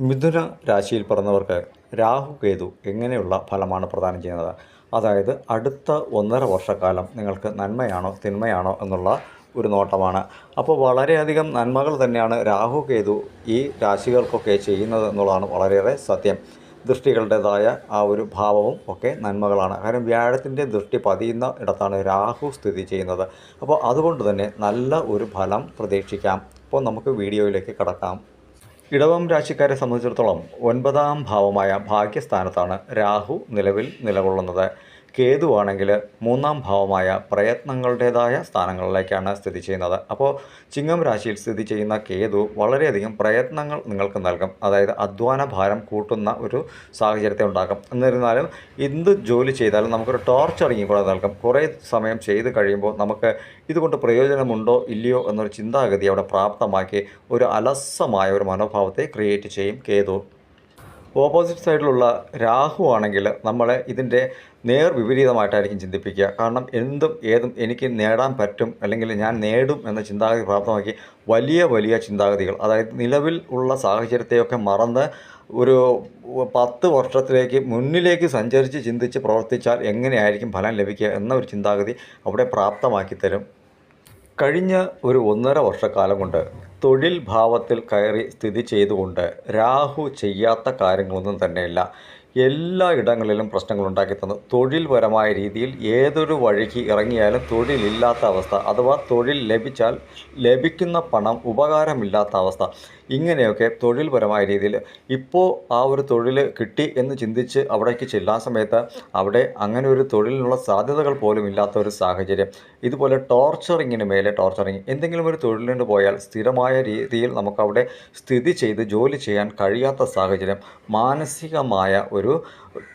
മിഥുന രാശിയിൽ പിറന്നവർക്ക് രാഹു കേതു എങ്ങനെയുള്ള ഫലമാണ് പ്രദാനം ചെയ്യുന്നത്? അതായത് അടുത്ത ഒന്നര വർഷക്കാലം നിങ്ങൾക്ക് നന്മയാണോ തിന്മയാണോ എന്നുള്ള ഒരു നോട്ടമാണ്. അപ്പോൾ വളരെയധികം നന്മകൾ തന്നെയാണ് രാഹു കേതു ഈ രാശികൾക്കൊക്കെ ചെയ്യുന്നത് എന്നുള്ളതാണ് വളരെയേറെ സത്യം. ദൃഷ്ടികളുടേതായ ആ ഒരു ഭാവവും ഒക്കെ നന്മകളാണ്. കാരണം വ്യാഴത്തിന്റെ ദൃഷ്ടി പതിയുന്ന ഇടത്താണ് രാഹു സ്ഥിതി ചെയ്യുന്നത്. അപ്പോൾ അതുകൊണ്ട് തന്നെ നല്ല ഒരു ഫലം പ്രതീക്ഷിക്കാം. അപ്പോൾ നമുക്ക് വീഡിയോയിലേക്ക് കടക്കാം. ഇടവം രാശിക്കാരെ സംബന്ധിച്ചിടത്തോളം ഒൻപതാം ഭാവമായ ഭാഗ്യസ്ഥാനത്താണ് രാഹു നിലവിൽ നിലകൊള്ളുന്നത്. കേതുവാണെങ്കിൽ മൂന്നാം ഭാവമായ പ്രയത്നങ്ങളുടേതായ സ്ഥാനങ്ങളിലേക്കാണ് സ്ഥിതി ചെയ്യുന്നത്. അപ്പോൾ ചിങ്ങം രാശിയിൽ സ്ഥിതി ചെയ്യുന്ന കേതു വളരെയധികം പ്രയത്നങ്ങൾ നിങ്ങൾക്ക് നൽകും. അതായത് അധ്വാന ഭാരം കൂട്ടുന്ന ഒരു സാഹചര്യത്തെ ഉണ്ടാക്കും. എന്നിരുന്നാലും എന്ത് ജോലി ചെയ്താലും നമുക്കൊരു ടോർച്ചറിങ്ങി കൂടെ നൽകും. കുറേ സമയം ചെയ്ത് കഴിയുമ്പോൾ നമുക്ക് ഇതുകൊണ്ട് പ്രയോജനമുണ്ടോ ഇല്ലയോ എന്നൊരു ചിന്താഗതി അവിടെ പ്രാപ്തമാക്കി ഒരു അലസമായ ഒരു മനോഭാവത്തെ ക്രിയേറ്റ് ചെയ്യും കേതു. ഓപ്പോസിറ്റ് സൈഡിലുള്ള രാഹു ആണെങ്കിൽ നമ്മളെ ഇതിന്റെ നേർ വിപരീതമായിട്ടായിരിക്കും ചിന്തിപ്പിക്കുക. കാരണം എന്തും ഏതും എനിക്ക് നേടാൻ പറ്റും അല്ലെങ്കിൽ ഞാൻ നേടും എന്ന ചിന്താഗതി പ്രാപ്തമാക്കി വലിയ വലിയ ചിന്താഗതികൾ അതായത് നിലവിൽ ഉള്ള സാഹചര്യത്തെയൊക്കെ മറന്ന് ഒരു പത്ത് വർഷത്തിലേക്ക് മുന്നിലേക്ക് സഞ്ചരിച്ച് ചിന്തിച്ച് പ്രവർത്തിച്ചാൽ എങ്ങനെയായിരിക്കും ഫലം ലഭിക്കുക എന്ന ഒരു ചിന്താഗതി അവിടെ പ്രാപ്തമാക്കി തരും. കഴിഞ്ഞ ഒരു ഒന്നര വർഷക്കാലം കൊണ്ട് തൊഴിൽ ഭാവത്തിൽ കയറി സ്ഥിതി ചെയ്തുകൊണ്ട് രാഹു ചെയ്യാത്ത കാര്യങ്ങളൊന്നും തന്നെയില്ല. എല്ലാ ഇടങ്ങളിലും പ്രശ്നങ്ങൾ ഉണ്ടാക്കി തന്നു. തൊഴിൽപരമായ രീതിയിൽ ഏതൊരു വഴിക്ക് ഇറങ്ങിയാലും തൊഴിലില്ലാത്ത അവസ്ഥ അഥവാ തൊഴിൽ ലഭിച്ചാൽ ലഭിക്കുന്ന പണം ഉപകാരമില്ലാത്ത അവസ്ഥ. ഇങ്ങനെയൊക്കെ തൊഴിൽപരമായ രീതിയിൽ ഇപ്പോൾ ആ ഒരു തൊഴിൽ കിട്ടി എന്ന് ചിന്തിച്ച് അവിടേക്ക് ചെല്ലാൻ സമയത്ത് അവിടെ അങ്ങനെ ഒരു തൊഴിലിനുള്ള സാധ്യതകൾ പോലും ഇല്ലാത്ത ഒരു സാഹചര്യം. ഇതുപോലെ ടോർച്ചറിങ്ങിന് മേലെ ടോർച്ചറിങ് എന്തെങ്കിലും ഒരു തൊഴിലിന് പോയാൽ സ്ഥിരമായ രീതിയിൽ നമുക്കവിടെ സ്ഥിതി ചെയ്ത് ജോലി ചെയ്യാൻ കഴിയാത്ത സാഹചര്യം മാനസികമായ ഒരു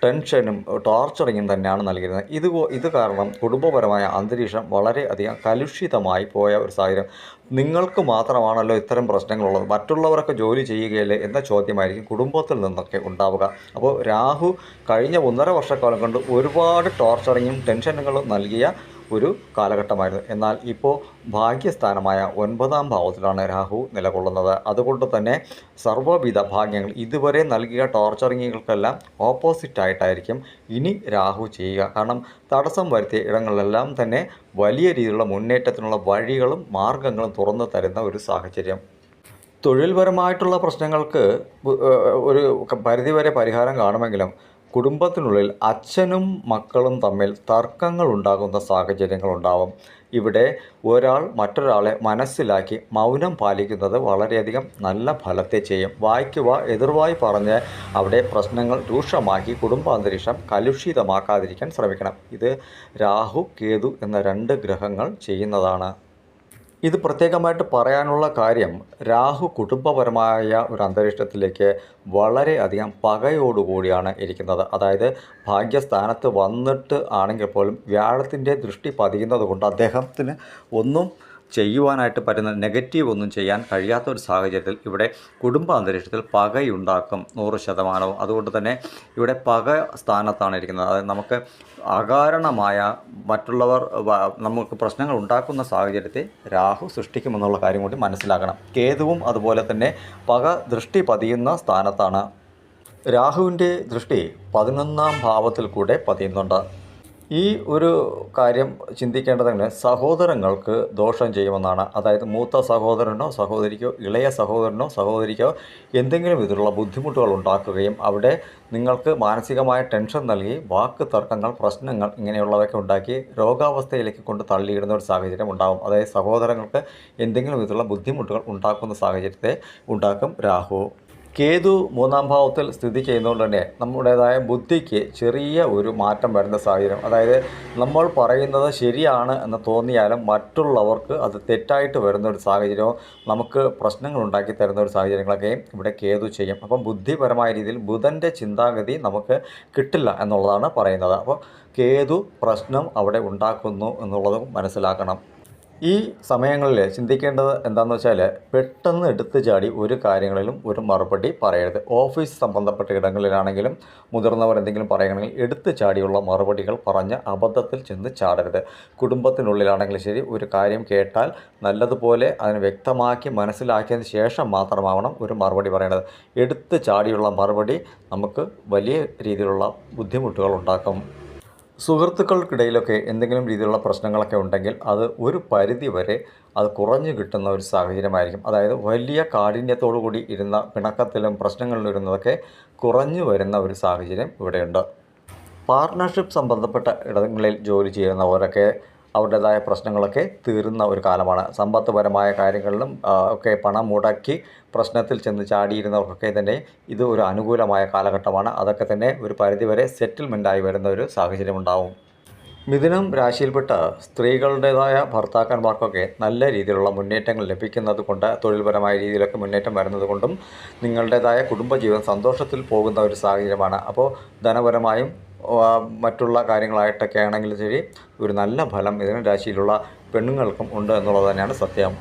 ടെൻഷനും ടോർച്ചറിങ്ങും തന്നെയാണ് നൽകിയിരുന്നത്. ഇത് ഇത് കാരണം കുടുംബപരമായ അന്തരീക്ഷം വളരെയധികം കലുഷിതമായി പോയ ഒരു സാഹചര്യം. നിങ്ങൾക്ക് മാത്രമാണല്ലോ ഇത്തരം പ്രശ്നങ്ങളുള്ളത്. മറ്റുള്ളവരൊക്കെ ജോലി ചെയ്യുകയല്ലേ എന്ന ചോദ്യമായിരിക്കും കുടുംബത്തിൽ നിന്നൊക്കെ ഉണ്ടാവുക. അപ്പോൾ രാഹു കഴിഞ്ഞ ഒന്നര വർഷക്കാലം കൊണ്ട് ഒരുപാട് ടോർച്ചറിങ്ങും ടെൻഷനുകളും നൽകിയ ഒരു കാലഘട്ടമായിരുന്നു. എന്നാൽ ഇപ്പോൾ ഭാഗ്യസ്ഥാനമായ ഒൻപതാം ഭാവത്തിലാണ് രാഹു നിലകൊള്ളുന്നത്. അതുകൊണ്ട് തന്നെ സർവവിധ ഭാഗ്യങ്ങൾ ഇതുവരെ നൽകിയ ടോർച്ചറിങ്ങുകൾക്കെല്ലാം ഓപ്പോസിറ്റായിട്ടായിരിക്കും ഇനി രാഹു ചെയ്യുക. കാരണം തടസ്സം വരുത്തിയ ഇടങ്ങളിലെല്ലാം തന്നെ വലിയ രീതിയിലുള്ള മുന്നേറ്റത്തിനുള്ള വഴികളും മാർഗങ്ങളും തുറന്നു തരുന്ന ഒരു സാഹചര്യം. തൊഴിൽപരമായിട്ടുള്ള പ്രശ്നങ്ങൾക്ക് ഒരു പരിധിവരെ പരിഹാരം കാണുമെങ്കിലും കുടുംബത്തിനുള്ളിൽ അച്ഛനും മക്കളും തമ്മിൽ തർക്കങ്ങൾ ഉണ്ടാകുന്ന സാഹചര്യങ്ങളുണ്ടാവും. ഇവിടെ ഒരാൾ മറ്റൊരാളെ മനസ്സിലാക്കി മൗനം പാലിക്കുന്നത് വളരെയധികം നല്ല ഫലത്തെ ചെയ്യും. വായിക്കുക എതിർവായി പറഞ്ഞ് അവിടെ പ്രശ്നങ്ങൾ രൂക്ഷമാക്കി കുടുംബാന്തരീക്ഷം കലുഷിതമാക്കാതിരിക്കാൻ ശ്രമിക്കണം. ഇത് രാഹു കേതു എന്ന രണ്ട് ഗ്രഹങ്ങൾ ചെയ്യുന്നതാണ്. ഇത് പ്രത്യേകമായിട്ട് പറയാനുള്ള കാര്യം രാഹു കുടുംബപരമായ ഒരു അന്തരീക്ഷത്തിലേക്ക് വളരെയധികം പകയോടുകൂടിയാണ് ഇരിക്കുന്നത്. അതായത് ഭാഗ്യസ്ഥാനത്ത് വന്നിട്ട് ആണെങ്കിൽ പോലും വ്യാഴത്തിന്റെ ദൃഷ്ടി പതിയുന്നത് കൊണ്ട് അദ്ദേഹത്തിന് ഒന്നും ചെയ്യുവാനായിട്ട് പറ്റുന്ന നെഗറ്റീവ് ഒന്നും ചെയ്യാൻ കഴിയാത്ത ഒരു സാഹചര്യത്തിൽ ഇവിടെ കുടുംബ അന്തരീക്ഷത്തിൽ പകയുണ്ടാക്കും നൂറ് ശതമാനവും. അതുകൊണ്ട് തന്നെ ഇവിടെ പക സ്ഥാനത്താണ് ഇരിക്കുന്നത്. അതായത് നമുക്ക് അകാരണമായ മറ്റുള്ളവർ നമുക്ക് പ്രശ്നങ്ങൾ ഉണ്ടാക്കുന്ന സാഹചര്യത്തെ രാഹു സൃഷ്ടിക്കുമെന്നുള്ള കാര്യം കൂടി മനസ്സിലാക്കണം. കേതുവും അതുപോലെ തന്നെ പക ദൃഷ്ടി പതിയുന്ന സ്ഥാനത്താണ്. രാഹുവിന്റെ ദൃഷ്ടി പതിനൊന്നാം ഭാവത്തിൽ കൂടെ പതിയുന്നുണ്ട്. ഈ ഒരു കാര്യം ചിന്തിക്കേണ്ടതാണ് സഹോദരങ്ങൾക്ക് ദോഷം ചെയ്യുമെന്നാണ്. അതായത് മൂത്ത സഹോദരനോ സഹോദരിക്കോ ഇളയ സഹോദരനോ സഹോദരിക്കോ എന്തെങ്കിലും വിധത്തിലുള്ള ബുദ്ധിമുട്ടുകൾ ഉണ്ടാക്കുകയും അവിടെ നിങ്ങൾക്ക് മാനസികമായ ടെൻഷൻ നൽകി വാക്ക് തർക്കങ്ങൾ പ്രശ്നങ്ങൾ ഇങ്ങനെയുള്ളവയൊക്കെ ഉണ്ടാക്കി രോഗാവസ്ഥയിലേക്ക് കൊണ്ട് തള്ളിയിടുന്ന ഒരു സാഹചര്യം ഉണ്ടാകും അതായത് സഹോദരങ്ങൾക്ക് എന്തെങ്കിലും വിധത്തിലുള്ള ബുദ്ധിമുട്ടുകൾ ഉണ്ടാക്കുന്ന സാഹചര്യത്തെ ഉണ്ടാക്കും രാഹു. കേതു മൂന്നാം ഭാവത്തിൽ സ്ഥിതി ചെയ്യുന്നതുകൊണ്ട് തന്നെ നമ്മുടേതായ ബുദ്ധിക്ക് ചെറിയ ഒരു മാറ്റം വരുന്ന സാഹചര്യം. അതായത് നമ്മൾ പറയുന്നത് ശരിയാണ് എന്ന് തോന്നിയാലും മറ്റുള്ളവർക്ക് അത് തെറ്റായിട്ട് വരുന്ന ഒരു സാഹചര്യവും നമുക്ക് പ്രശ്നങ്ങൾ ഉണ്ടാക്കി തരുന്ന ഒരു സാഹചര്യങ്ങളൊക്കെയും ഇവിടെ കേതു ചെയ്യും. അപ്പം ബുദ്ധിപരമായ രീതിയിൽ ബുധന്റെ ചിന്താഗതി നമുക്ക് കിട്ടില്ല എന്നുള്ളതാണ് പറയുന്നത്. അപ്പോൾ കേതു പ്രശ്നം അവിടെ ഉണ്ടാക്കുന്നു എന്നുള്ളതും മനസ്സിലാക്കണം. ഈ സമയങ്ങളിൽ ചിന്തിക്കേണ്ടത് എന്താണെന്ന് വെച്ചാൽ പെട്ടെന്ന് എടുത്തു ചാടി ഒരു കാര്യങ്ങളിലും ഒരു മറുപടി പറയരുത്. ഓഫീസ് സംബന്ധപ്പെട്ട ഇടങ്ങളിലാണെങ്കിലും മുതിർന്നവർ എന്തെങ്കിലും പറയുകയാണെങ്കിൽ എടുത്തു ചാടിയുള്ള മറുപടികൾ പറഞ്ഞ് അബദ്ധത്തിൽ ചെന്ന് ചാടരുത്. കുടുംബത്തിനുള്ളിലാണെങ്കിലും ശരി ഒരു കാര്യം കേട്ടാൽ നല്ലതുപോലെ അതിനെ വ്യക്തമാക്കി മനസ്സിലാക്കിയതിന് ശേഷം മാത്രമാവണം ഒരു മറുപടി പറയേണ്ടത്. എടുത്തു ചാടിയുള്ള മറുപടി നമുക്ക് വലിയ രീതിയിലുള്ള ബുദ്ധിമുട്ടുകൾ ഉണ്ടാക്കും. സുഹൃത്തുക്കൾക്കിടയിലൊക്കെ എന്തെങ്കിലും രീതിയിലുള്ള പ്രശ്നങ്ങളൊക്കെ ഉണ്ടെങ്കിൽ അത് ഒരു പരിധി വരെ അത് കുറഞ്ഞു കിട്ടുന്ന ഒരു സാഹചര്യമായിരിക്കും. അതായത് വലിയ കാഠിന്യത്തോടു കൂടി ഇരുന്ന പിണക്കത്തിലും പ്രശ്നങ്ങളിലും ഇരുന്നതൊക്കെ കുറഞ്ഞു വരുന്ന ഒരു സാഹചര്യം ഇവിടെയുണ്ട്. പാർട്ട്ണർഷിപ്പ് സംബന്ധപ്പെട്ട ഇടങ്ങളിൽ ജോലി ചെയ്യുന്നവരൊക്കെ അവരുടേതായ പ്രശ്നങ്ങളൊക്കെ തീരുന്ന ഒരു കാലമാണ്. സമ്പത്തുപരമായ കാര്യങ്ങളിലും ഒക്കെ പണം മുടക്കി പ്രശ്നത്തിൽ ചെന്ന് ചാടിയിരുന്നവർക്കൊക്കെ തന്നെ ഇത് ഒരു അനുകൂലമായ കാലഘട്ടമാണ്. അതൊക്കെ തന്നെ ഒരു പരിധിവരെ സെറ്റിൽമെന്റായി വരുന്ന ഒരു സാഹചര്യം ഉണ്ടാവും. മിഥുനം രാശിയിൽപ്പെട്ട സ്ത്രീകളുടേതായ ഭർത്താക്കന്മാർക്കൊക്കെ നല്ല രീതിയിലുള്ള മുന്നേറ്റങ്ങൾ ലഭിക്കുന്നത് കൊണ്ട് തൊഴിൽപരമായ രീതിയിലൊക്കെ മുന്നേറ്റം വരുന്നത് കൊണ്ടും നിങ്ങളുടേതായ കുടുംബജീവിതം സന്തോഷത്തിൽ പോകുന്ന ഒരു സാഹചര്യമാണ്. അപ്പോൾ ധനപരമായും മറ്റുള്ള കാര്യങ്ങളായിട്ടൊക്കെ ആണെങ്കിലും ശരി ഒരു നല്ല ഫലം ഇതിന് രാശിയിലുള്ള പെണ്ണുങ്ങൾക്കും ഉണ്ട് എന്നുള്ളത് തന്നെയാണ് സത്യം.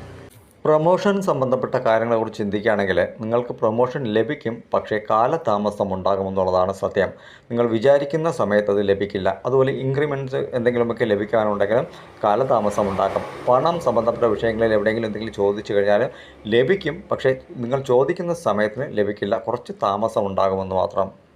പ്രൊമോഷൻ സംബന്ധപ്പെട്ട കാര്യങ്ങളെക്കുറിച്ച് ചിന്തിക്കുകയാണെങ്കിൽ നിങ്ങൾക്ക് പ്രൊമോഷൻ ലഭിക്കും പക്ഷേ കാലതാമസം ഉണ്ടാകുമെന്നുള്ളതാണ് സത്യം. നിങ്ങൾ വിചാരിക്കുന്ന സമയത്ത് അത് ലഭിക്കില്ല. അതുപോലെ ഇൻക്രിമെന്റ്സ് എന്തെങ്കിലുമൊക്കെ ലഭിക്കാനുണ്ടെങ്കിലും കാലതാമസം ഉണ്ടാക്കും. പണം സംബന്ധപ്പെട്ട വിഷയങ്ങളിൽ എവിടെയെങ്കിലും എന്തെങ്കിലും ചോദിച്ചു കഴിഞ്ഞാൽ ലഭിക്കും പക്ഷേ നിങ്ങൾ ചോദിക്കുന്ന സമയത്തിന് ലഭിക്കില്ല. കുറച്ച് താമസം ഉണ്ടാകുമെന്ന് മാത്രം.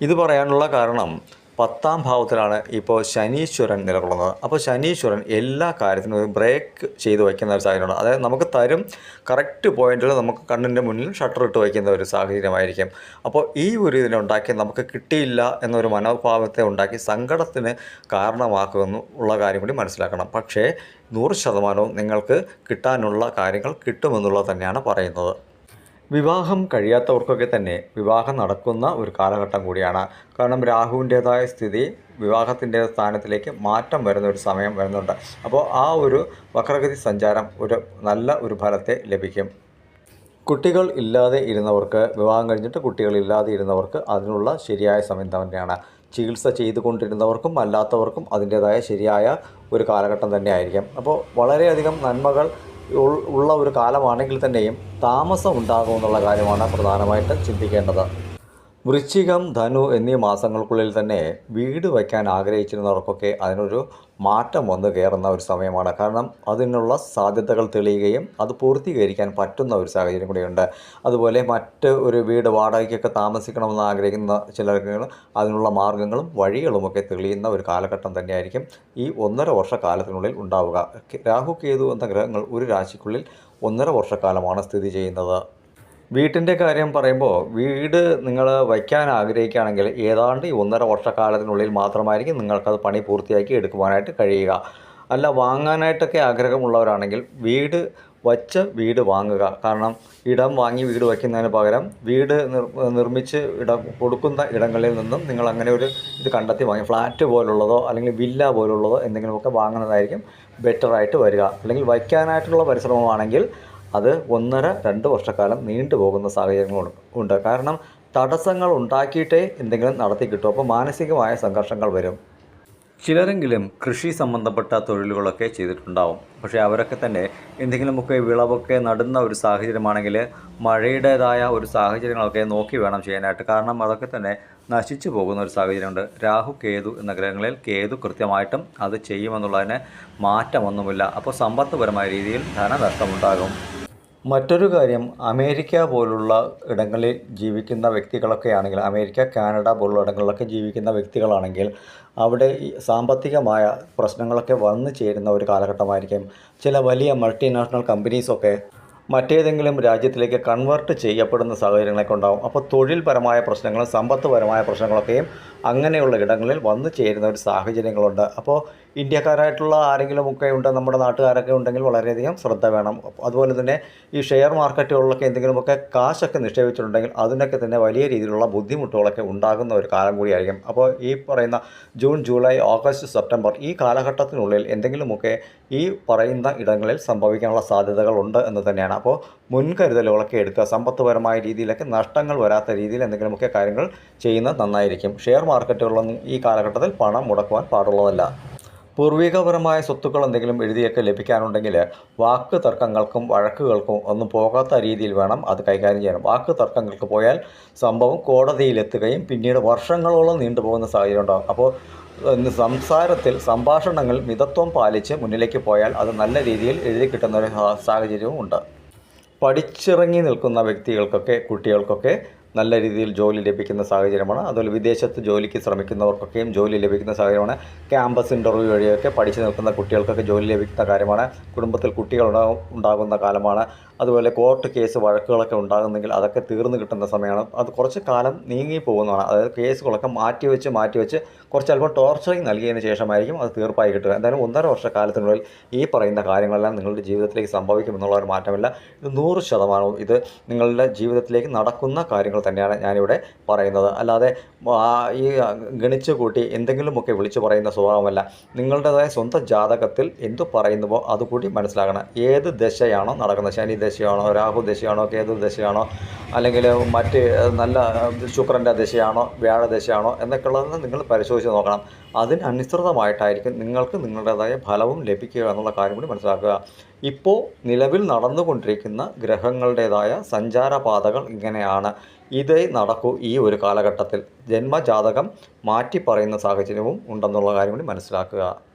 ഇത് പറയാനുള്ള കാരണം പത്താം ഭാവത്തിലാണ് ഇപ്പോൾ ശനീശ്വരൻ നിലകൊള്ളുന്നത്. അപ്പോൾ ശനീശ്വരൻ എല്ലാ കാര്യത്തിനും ഒരു ബ്രേക്ക് ചെയ്ത് വയ്ക്കുന്ന ഒരു സാഹചര്യമാണ്. അതായത് നമുക്ക് തരും കറക്റ്റ് പോയിന്റിൽ നമുക്ക് കണ്ണിന്റെ മുന്നിൽ ഷട്ടർ ഇട്ട് വയ്ക്കുന്ന ഒരു സാഹചര്യമായിരിക്കും. അപ്പോൾ ഈ ഒരു ഇതിനുണ്ടാക്കി നമുക്ക് കിട്ടിയില്ല എന്നൊരു മനോഭാവത്തെ ഉണ്ടാക്കി സങ്കടത്തിന് കാരണമാക്കുമെന്ന് ഉള്ള കാര്യം കൂടി മനസ്സിലാക്കണം. പക്ഷേ നൂറ് ശതമാനവും നിങ്ങൾക്ക് കിട്ടാനുള്ള കാര്യങ്ങൾ കിട്ടുമെന്നുള്ളത് തന്നെയാണ് പറയുന്നത്. വിവാഹം കഴിയാത്തവർക്കൊക്കെ തന്നെ വിവാഹം നടക്കുന്ന ഒരു കാലഘട്ടം കൂടിയാണ്. കാരണം രാഹുവിന്റേതായ സ്ഥിതി വിവാഹത്തിന്റെ സ്ഥാനത്തിലേക്ക് മാറ്റം വരുന്ന ഒരു സമയം വരുന്നുണ്ട്. അപ്പോൾ ആ ഒരു വക്രഗതി സഞ്ചാരം ഒരു നല്ല ഒരു ഫലത്തെ ലഭിക്കും. കുട്ടികൾ ഇല്ലാതെ ഇരുന്നവർക്ക് വിവാഹം കഴിഞ്ഞിട്ട് കുട്ടികളില്ലാതെ ഇരുന്നവർക്ക് അതിനുള്ള ശരിയായ സമയം തന്നെയാണ്. ചികിത്സ ചെയ്തുകൊണ്ടിരുന്നവർക്കും അല്ലാത്തവർക്കും അതിന്റേതായ ശരിയായ ഒരു കാലഘട്ടം തന്നെയായിരിക്കും. അപ്പോൾ വളരെയധികം നന്മകൾ ഉള്ള ഒരു കാലമാണെങ്കിൽ തന്നെയും താമസം ഉണ്ടാകുമെന്നുള്ള കാര്യമാണ് പ്രധാനമായിട്ട് ചിന്തിക്കേണ്ടത്. വൃശ്ചികം ധനു എന്നീ മാസങ്ങൾക്കുള്ളിൽ തന്നെ വീട് വയ്ക്കാൻ ആഗ്രഹിച്ചിരുന്നവർക്കൊക്കെ അതിനൊരു മാറ്റം വന്നു കയറുന്ന ഒരു സമയമാണ്. കാരണം അതിനുള്ള സാധ്യതകൾ തെളിയുകയും അത് പൂർത്തീകരിക്കാൻ പറ്റുന്ന ഒരു സാഹചര്യം കൂടിയുണ്ട്. അതുപോലെ മറ്റ് ഒരു വീട് വാടകയ്ക്കൊക്കെ താമസിക്കണമെന്ന് ആഗ്രഹിക്കുന്ന ചിലർക്ക് അതിനുള്ള മാർഗങ്ങളും വഴികളുമൊക്കെ തെളിയുന്ന ഒരു കാലഘട്ടം തന്നെയായിരിക്കും ഈ ഒന്നര വർഷക്കാലത്തിനുള്ളിൽ ഉണ്ടാവുക. രാഹു കേതു എന്ന ഗ്രഹങ്ങൾ ഒരു രാശിക്കുള്ളിൽ ഒന്നര വർഷക്കാലമാണ് സ്ഥിതി ചെയ്യുന്നത്. വീട്ടിന്റെ കാര്യം പറയുമ്പോൾ വീട് നിങ്ങൾ വയ്ക്കാൻ ആഗ്രഹിക്കുകയാണെങ്കിൽ ഏതാണ്ട് ഈ ഒന്നര വർഷക്കാലത്തിനുള്ളിൽ മാത്രമായിരിക്കും നിങ്ങൾക്കത് പണി പൂർത്തിയാക്കി എടുക്കുവാനായിട്ട് കഴിയുക. അല്ല വാങ്ങാനായിട്ടൊക്കെ ആഗ്രഹമുള്ളവരാണെങ്കിൽ വീട് വച്ച് വീട് വാങ്ങുക. കാരണം ഇടം വാങ്ങി വീട് വയ്ക്കുന്നതിന് പകരം വീട് നിർ നിർമ്മിച്ച് ഇടം കൊടുക്കുന്ന ഇടങ്ങളിൽ നിന്നും നിങ്ങൾ അങ്ങനെ ഒരു ഇത് കണ്ടെത്തി വാങ്ങി. ഫ്ലാറ്റ് പോലുള്ളതോ അല്ലെങ്കിൽ വില്ല പോലുള്ളതോ എന്തെങ്കിലുമൊക്കെ വാങ്ങുന്നതായിരിക്കും ബെറ്ററായിട്ട് വരിക. അല്ലെങ്കിൽ വയ്ക്കാനായിട്ടുള്ള പരിശ്രമമാണെങ്കിൽ അത് ഒന്നര രണ്ട് വർഷക്കാലം നീണ്ടു പോകുന്ന സാഹചര്യങ്ങളുണ്ട് ഉണ്ട്. കാരണം തടസ്സങ്ങൾ ഉണ്ടാക്കിയിട്ടേ എന്തെങ്കിലും നടത്തി കിട്ടും. അപ്പോൾ മാനസികമായ സംഘർഷങ്ങൾ വരും. ചിലരെങ്കിലും കൃഷി സംബന്ധപ്പെട്ട തൊഴിലുകളൊക്കെ ചെയ്തിട്ടുണ്ടാവും. പക്ഷേ അവരൊക്കെ തന്നെ എന്തെങ്കിലുമൊക്കെ വിളവൊക്കെ നടുന്ന ഒരു സാഹചര്യമാണെങ്കിൽ മഴയുടേതായ ഒരു സാഹചര്യങ്ങളൊക്കെ നോക്കി വേണം ചെയ്യാനായിട്ട്. കാരണം അതൊക്കെ തന്നെ നശിച്ചു പോകുന്ന ഒരു സാഹചര്യമുണ്ട്. രാഹു കേതു എന്ന ഗ്രഹങ്ങളിൽ കേതു കൃത്യമായിട്ടും അത് ചെയ്യുമെന്നുള്ളതിന് മാറ്റമൊന്നുമില്ല. അപ്പോൾ സമ്പത്ത്പരമായ രീതിയിൽ ധനനഷ്ടമുണ്ടാകും. മറ്റൊരു കാര്യം അമേരിക്ക പോലുള്ള ഇടങ്ങളിൽ ജീവിക്കുന്ന വ്യക്തികളൊക്കെ ആണെങ്കിൽ അമേരിക്ക കാനഡ പോലുള്ള ഇടങ്ങളിലൊക്കെ ജീവിക്കുന്ന വ്യക്തികളാണെങ്കിൽ അവിടെ ഈ സാമ്പത്തികമായ പ്രശ്നങ്ങളൊക്കെ വന്നു ചേരുന്ന ഒരു കാലഘട്ടമായിരിക്കും. ചില വലിയ മൾട്ടിനാഷണൽ കമ്പനീസൊക്കെ മറ്റേതെങ്കിലും രാജ്യത്തിലേക്ക് കൺവേർട്ട് ചെയ്യപ്പെടുന്ന സാഹചര്യങ്ങളൊക്കെ ഉണ്ടാകും അപ്പോൾ തൊഴിൽപരമായ പ്രശ്നങ്ങളും സമ്പത്തുപരമായ പ്രശ്നങ്ങളൊക്കെയും അങ്ങനെയുള്ള ഇടങ്ങളിൽ വന്നു ചേരുന്ന ഒരു സാഹചര്യങ്ങളുണ്ട്. അപ്പോൾ ഇന്ത്യക്കാരായിട്ടുള്ള ആരെങ്കിലുമൊക്കെ ഉണ്ട് നമ്മുടെ നാട്ടുകാരൊക്കെ ഉണ്ടെങ്കിൽ വളരെയധികം ശ്രദ്ധ വേണം. അതുപോലെ തന്നെ ഈ ഷെയർ മാർക്കറ്റുകളിലൊക്കെ എന്തെങ്കിലുമൊക്കെ കാശൊക്കെ നിക്ഷേപിച്ചിട്ടുണ്ടെങ്കിൽ അതിനൊക്കെ തന്നെ വലിയ രീതിയിലുള്ള ബുദ്ധിമുട്ടുകളൊക്കെ ഉണ്ടാകുന്ന ഒരു കാലം കൂടിയായിരിക്കും. അപ്പോൾ ഈ പറയുന്ന ജൂൺ ജൂലൈ ഓഗസ്റ്റ് സെപ്റ്റംബർ ഈ കാലഘട്ടത്തിനുള്ളിൽ എന്തെങ്കിലുമൊക്കെ ഈ പറയുന്ന ഇടങ്ങളിൽ സംഭവിക്കാനുള്ള സാധ്യതകളുണ്ട് എന്ന് തന്നെയാണ്. അപ്പോൾ മുൻകരുതലുകളൊക്കെ എടുക്കുക സമ്പത്ത്പരമായ രീതിയിലൊക്കെ നഷ്ടങ്ങൾ വരാത്ത രീതിയിൽ എന്തെങ്കിലുമൊക്കെ കാര്യങ്ങൾ ചെയ്യുന്നത് നന്നായിരിക്കും. ഷെയർ മാർക്കറ്റുകളൊന്നും ഈ കാലഘട്ടത്തിൽ പണം മുടക്കുവാൻ പാടുള്ളതല്ല. പൂർവികപരമായ സ്വത്തുക്കൾ എന്തെങ്കിലും എഴുതിയൊക്കെ ലഭിക്കാനുണ്ടെങ്കിൽ വാക്ക് തർക്കങ്ങൾക്കും വഴക്കുകൾക്കും ഒന്നും പോകാത്ത രീതിയിൽ വേണം അത് കൈകാര്യം ചെയ്യാൻ. വാക്ക് തർക്കങ്ങൾക്ക് പോയാൽ സംഭവം കോടതിയിലെത്തുകയും പിന്നീട് വർഷങ്ങളോളം നീണ്ടുപോകുന്ന സാഹചര്യം ഉണ്ടാകും. അപ്പോൾ സംസാരത്തിൽ സംഭാഷണങ്ങൾ മിതത്വം പാലിച്ച് മുന്നിലേക്ക് പോയാൽ അത് നല്ല രീതിയിൽ എഴുതി കിട്ടുന്ന ഒരു സാഹചര്യവും ഉണ്ട്. പഠിച്ചിറങ്ങി നിൽക്കുന്ന വ്യക്തികൾക്കൊക്കെ കുട്ടികൾക്കൊക്കെ നല്ല രീതിയിൽ ജോലി ലഭിക്കുന്ന സാഹചര്യമാണ്. അതുപോലെ വിദേശത്ത് ജോലിക്ക് ശ്രമിക്കുന്നവർക്കൊക്കെയും ജോലി ലഭിക്കുന്ന സാഹചര്യമാണ്. ക്യാമ്പസ് ഇന്റർവ്യൂ വഴിയൊക്കെ പഠിച്ചു നിൽക്കുന്ന കുട്ടികൾക്കൊക്കെ ജോലി ലഭിക്കുന്ന കാര്യമാണ്. കുടുംബത്തിൽ കുട്ടികൾ ഉണ്ടാകുന്ന കാലമാണ്. അതുപോലെ കോർട്ട് കേസ് വഴക്കുകളൊക്കെ ഉണ്ടാകുന്നെങ്കിൽ അതൊക്കെ തീർന്നു കിട്ടുന്ന സമയമാണ്. അത് കുറച്ച് കാലം നീങ്ങി പോകുന്നതാണ്. അതായത് കേസുകളൊക്കെ മാറ്റി വെച്ച് കുറച്ച് അല്പം ടോർച്ചറിങ് നൽകിയതിന് ശേഷമായിരിക്കും അത് തീർപ്പായി കിട്ടുക. എന്തായാലും ഒന്നര വർഷ കാലത്തിനുള്ളിൽ ഈ പറയുന്ന കാര്യങ്ങളെല്ലാം നിങ്ങളുടെ ജീവിതത്തിലേക്ക് സംഭവിക്കുമെന്നുള്ള ഒരു മാറ്റമില്ല. ഇത് നൂറ് ശതമാനവും ഇത് നിങ്ങളുടെ ജീവിതത്തിലേക്ക് നടക്കുന്ന കാര്യങ്ങൾ തന്നെയാണ് ഞാനിവിടെ പറയുന്നത്. അല്ലാതെ ഈ ഗണിച്ചു കൂട്ടി എന്തെങ്കിലുമൊക്കെ വിളിച്ചു പറയുന്ന സ്വഭാവമല്ല. നിങ്ങളുടേതായ സ്വന്തം ജാതകത്തിൽ എന്തു പറയുന്നുവോ അതുകൂടി മനസ്സിലാക്കണം. ഏത് ദശയാണോ നടക്കുന്നത്? ശനി ദശയാണോ? രാഹു ദശയാണോ? കേതു ദശയാണോ? അല്ലെങ്കിൽ മറ്റ് നല്ല ശുക്രന്റെ ദശയാണോ? വ്യാഴ ദശയാണോ? എന്നൊക്കെയുള്ളത് നിങ്ങൾ പരിശോധിച്ച് നോക്കണം. അതിനനുസൃതമായിട്ടായിരിക്കും നിങ്ങൾക്ക് നിങ്ങളുടേതായ ഫലവും ലഭിക്കുക എന്നുള്ള കാര്യം കൂടി മനസ്സിലാക്കുക. ഇപ്പോൾ നിലവിൽ നടന്നുകൊണ്ടിരിക്കുന്ന ഗ്രഹങ്ങളുടേതായ സഞ്ചാരപാതകൾ ഇങ്ങനെയാണ്. ഇതേ നടക്കൂ ഈ ഒരു കാലഘട്ടത്തിൽ. ജന്മജാതകം മാറ്റി പറയുന്ന സാഹചര്യവും ഉണ്ടെന്നുള്ള കാര്യം കൂടി മനസ്സിലാക്കുക.